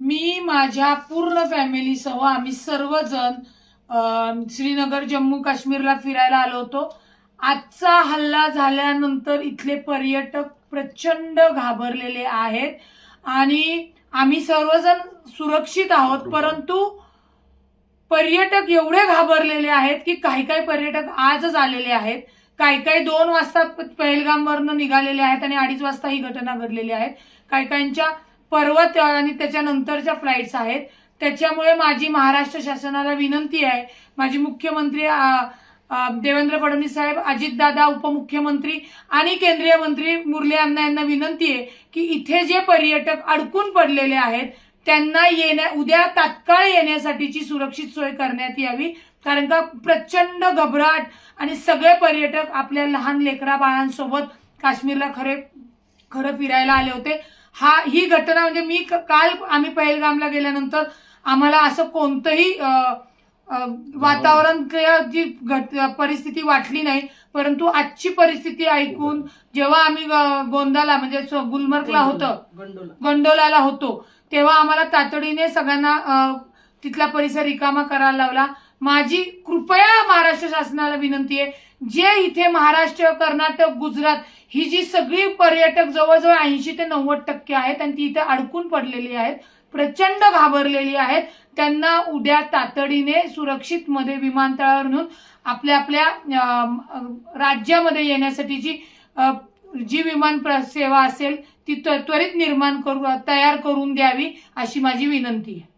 मी माझ्या पूर्ण फॅमिलीसह आम्ही सर्वजण श्रीनगर जम्मू काश्मीरला फिरायला आलो होतो. आजचा हल्ला झाल्यानंतर इथले पर्यटक प्रचंड घाबरलेले आहेत आणि आम्ही सर्वजण सुरक्षित आहोत परंतु पर्यटक एवढे घाबरलेले आहेत की काही काही पर्यटक आजच आलेले आहेत. काही काही दोन वाजता पहलगामवरनं निघालेले आहेत आणि अडीच वाजता ही घटना घडलेली आहेत काही काहींच्या पर्वत आणि त्याच्यानंतरच्या फ्लाईट्स आहेत. त्याच्यामुळे माझी महाराष्ट्र शासनाला विनंती आहे माझी मुख्यमंत्री देवेंद्र फडणवीस साहेब अजितदादा उपमुख्यमंत्री आणि केंद्रीय मंत्री मुरली अण्णा यांना विनंती आहे की इथे जे पर्यटक अडकून पडलेले आहेत त्यांना येण्या उद्या तात्काळ येण्यासाठीची सुरक्षित सोय करण्यात यावी. कारण का प्रचंड घबराट आणि सगळे पर्यटक आपल्या लहान लेकरा बाळांसोबत काश्मीरला खरे खरं फिरायला आले होते. हा ही घटना म्हणजे मी काल आम्ही पहलगामला गेल्यानंतर आम्हाला असं कोणतंही वातावरण किंवा जी घट परिस्थिती वाटली नाही परंतु आजची परिस्थिती ऐकून जेव्हा आम्ही गोंदाला म्हणजे गुलमर्गला होतं गंडोला गोंडोलाला होतो तेव्हा आम्हाला तातडीने सगळ्यांना तिथला परिसर रिकामा करायला लावला. माझी कृपया महाराष्ट्र शासनाला विनंती आहे जे इथे महाराष्ट्र कर्नाटक गुजरात ही जी सगळी पर्यटक जवळजवळ ऐंशी ते नव्वद टक्के आहेत आणि ती इथे अडकून पडलेली आहेत प्रचंड घाबरलेली आहेत त्यांना उद्या तातडीने सुरक्षित मध्ये विमानतळावर नेऊन आपल्या आपल्या राज्यामध्ये येण्यासाठी जी जी विमान प्र- सेवा असेल ती त्वरित निर्माण करू तयार करून द्यावी अशी माझी विनंती आहे.